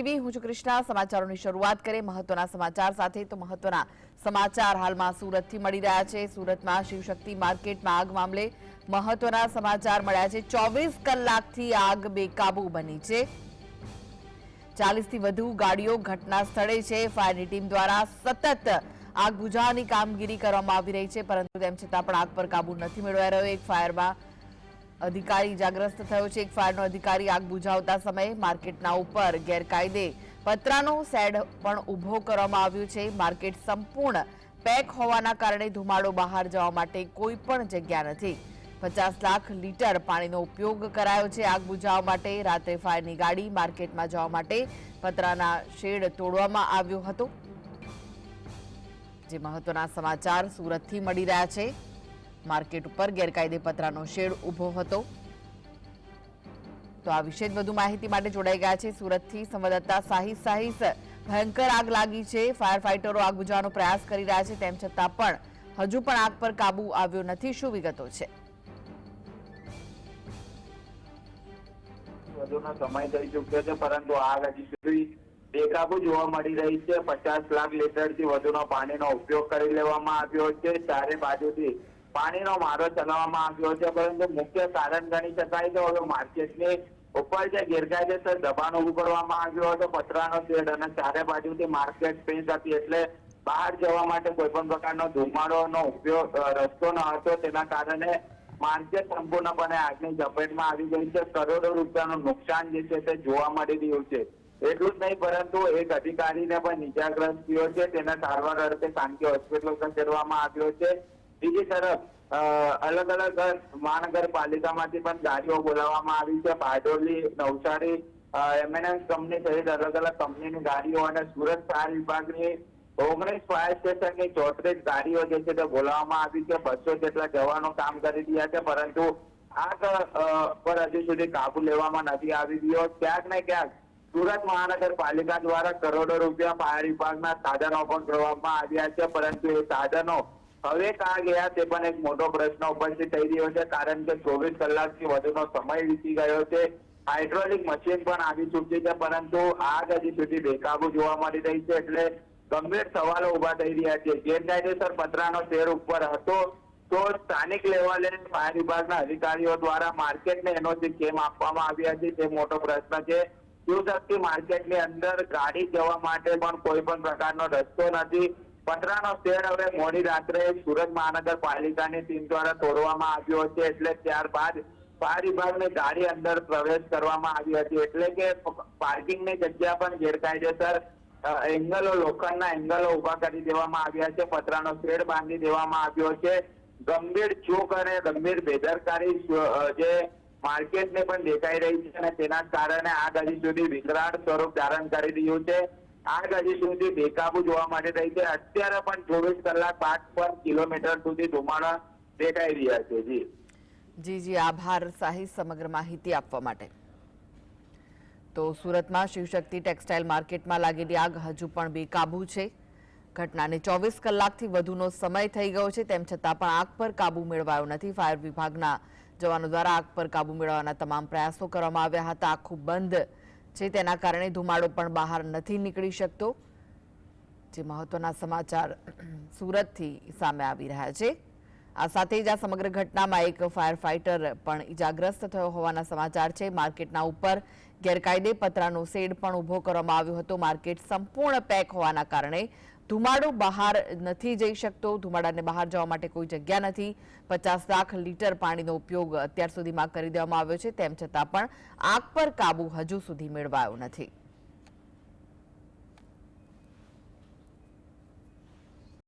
હું છું કૃષ્ણા. સમાચારોની શરૂઆત કરીએ. મહત્વના સમાચાર સાથે તો મહત્વના સમાચાર હાલમાં સુરતથી મળી રહ્યા છે. સુરતમાં શિવશક્તિ માર્કેટમાં આગ મામલે મહત્વના સમાચાર મળ્યા છે. ચોવીસ કલાકથી આગ બેકાબુ બની છે. ચાલીસથી વધુ ગાડીઓ ઘટના સ્થળે છે. ફાયરની ટીમ દ્વારા સતત આગ બુઝાવવાની કામગીરી કરવામાં આવી રહી છે. પરંતુ તેમ છતાં પણ આગ પર કાબુ નથી મેળવાઈ રહ્યો. એક ફાયરમાં અધિકારી ઇજાગ્રસ્ત થયો છે. એક ફાયરનો અધિકારી આગ બુઝાવતા સમયે માર્કેટના ઉપર ગેરકાયદે પતરાનો શેડ પણ ઊભો કરવામાં આવ્યો છે. માર્કેટ સંપૂર્ણ પેક હોવાના કારણે ધુમાડો બહાર જવા માટે કોઈ પણ જગ્યા નથી. પચાસ લાખ લીટર પાણીનો ઉપયોગ કરાયો છે. આગ બુઝાવવા માટે રાત્રે ફાયરની ગાડી માર્કેટમાં જવા માટે પતરાના શેડ તોડવામાં આવ્યો હતો. જે મહત્વના સમાચાર સુરતથી મળી રહ્યા છે. માર્કેટ ઉપર ગેરકાયદે પતરાનો શેડ ઊભો હતો. તો આ વિશે વધુ માહિતી માટે જોડાઈ ગયા છે સુરતથી સંવાદદાતા સાહિસ સાહિસ. ભયંકર આગ લાગી છે ફાયર ફાઇટરો આગ બુઝાવવાનો પ્રયાસ કરી રહ્યા છે, તેમ છતાં પણ હજુ પણ આગ પર કાબુ આવ્યો નથી શું વિગતો છે? વધુનો સમય થઈ ચુક્યો છે, પરંતુ આગ પાણીનો ઉપયોગ કરી લેવામાં આવ્યો છે. ચારે બાજુથી પાણીનો મારો ચલાવવામાં આવ્યો છે, પરંતુ મુખ્ય કારણ ગણી શકાય તો હવે માર્કેટની ઉપર જે ગેરકાયદેસર દબાણ ઉભું કરવામાં આવ્યો હતો પતરાનો શેડ અને ચારે બાજુથી માર્કેટ સ્પેસ હતી એટલે બહાર જવા માટે કોઈ પણ પ્રકારનો ધુમાડોનો ઉપયોગ રસ્તો ન હતો. તેના કારણે માર્કેટ સંપૂર્ણપણે આગની ઝપેટમાં આવી ગઈ છે. કરોડો રૂપિયાનું નુકસાન જે છે તે જોવા મળી રહ્યું છે. એટલું જ નહીં, પરંતુ એક અધિકારીને પણ ઇજાગ્રસ્ત થયો છે. તેને સારવાર અર્થે ખાનગી હોસ્પિટલ ખસેડવામાં આવ્યો છે. બીજી તરફ અલગ અલગ મહાનગરપાલિકામાંથી પણ ગાડીઓ બોલાવવામાં આવી છે. બારડોલી નવસારી એમએનએસ કંપની સહિત અલગ અલગ કંપનીની ગાડીઓ અને સુરત ફાયર વિભાગની ઓગણીસ ફાયર સ્ટેશનની ચોત્રીસ ગાડીઓ જે છે તે બોલાવવામાં આવી છે. બસો જેટલા જવાનો કામ કરી રહ્યા છે, પરંતુ આગ પર હજુ સુધી કાબુ લેવામાં નથી આવી રહ્યો. ક્યાંક ને ક્યાંક સુરત મહાનગરપાલિકા દ્વારા કરોડો રૂપિયા ફાયર વિભાગના સાધનો પણ કરવામાં આવ્યા છે, પરંતુ એ સાધનો હવે ક્યાં ગયા, તે પણ એક મોટો પ્રશ્ન ઉપસ્થિત થઈ રહ્યો છે, કારણ કે ચોવીસ કલાકથી વધુનો સમય વીતી ગયો છે. હાઇડ્રોલિક મશીન પણ આવી ચૂકી છે, પરંતુ આગ હજી સુધી બેકાબુ જોવા મળી રહી છે, એટલે ગંભીર સવાલો ઊભા થઈ રહ્યા છે. ગેરકાયદેસર પતરાનો શેર ઉપર હતો, તો સ્થાનિક લેવલે ફાયર વિભાગના અધિકારીઓ દ્વારા માર્કેટને એનઓસી કેમ આપવામાં આવ્યા છે, તે મોટો પ્રશ્ન છે. શિવશક્તિ માર્કેટની અંદર ગાડી જવા માટે પણ કોઈ પણ પ્રકારનો રસ્તો નથી. પતરાનો શેડ હવે મોડી રાત્રે સુરત મહાનગરપાલિકાની ટીમ દ્વારા તોડવામાં આવ્યો છે. એટલે ત્યારબાદ ફાયર વિભાગની ગાડી અંદર પ્રવેશ કરવામાં આવી હતી. એટલે કે પાર્કિંગની જગ્યા પણ ગેરકાયદેસર એંગલો, લોખંડના એંગલો ઊભા કરી દેવામાં આવ્યા છે. પતરાનો શેડ બાંધી દેવામાં આવ્યો છે. ગંભીર ચૂક અને ગંભીર બેદરકારી જે માર્કેટને પણ દેખાઈ રહી છે અને તેના કારણે આ હજી સુધી વિકરાળ સ્વરૂપ ધારણ કરી રહ્યું છે. આગ હજી સુધી બેકાબુ જોવા માટે થઈ છે. અત્યારે પણ ચોવીસ કલાક બાદ પર કિલોમીટર સુધી ધુમાડા દેખાઈ રહ્યા છે. જી. જી જી. આભાર સાહી સમગ્ર માહિતી આપવા માટે. તો સુરતમાં શિવશક્તિ ટેક્સટાઇલ માર્કેટમાં લાગેલી આગ હજુ પણ બેકાબુ છે. ઘટનાને ચોવીસ કલાકથી વધુનો સમય થઈ ગયો છે. તેમ છતાં પણ આગ પર કાબુ મેળવાયો નથી. ફાયર વિભાગના જવાનો દ્વારા આગ પર કાબુ મેળવવાના તમામ પ્રયાસો કરવામાં આવ્યા હતા. આખું બંધ છે તેના કારણે ધુમાડો પણ બહાર નથી નીકળી શકતો, જે મહત્વના સમાચાર સુરતથી સામે આવી રહ્યા છે. આ સાથે જ આ સમગ્ર ઘટનામાં એક ફાયર ફાઇટર પણ ઇજાગ્રસ્ત થયો હોવાના સમાચાર છે. માર્કેટના ઉપર ગેરકાયદે પતરાનો શેડ પણ ઊભો કરવામાં આવ્યો હતો. માર્કેટ સંપૂર્ણ પેક હોવાના કારણે ધુમાડો બહાર નથી જઈ શકતો. ધુમાડાને બહાર જવા માટે કોઈ જગ્યા નથી. પચાસ લાખ લીટર પાણીનો ઉપયોગ અત્યાર સુધીમાં કરી દેવામાં આવ્યો છે. તેમ છતાં પણ આગ પર કાબુ હજુ સુધી મેળવાયો નથી.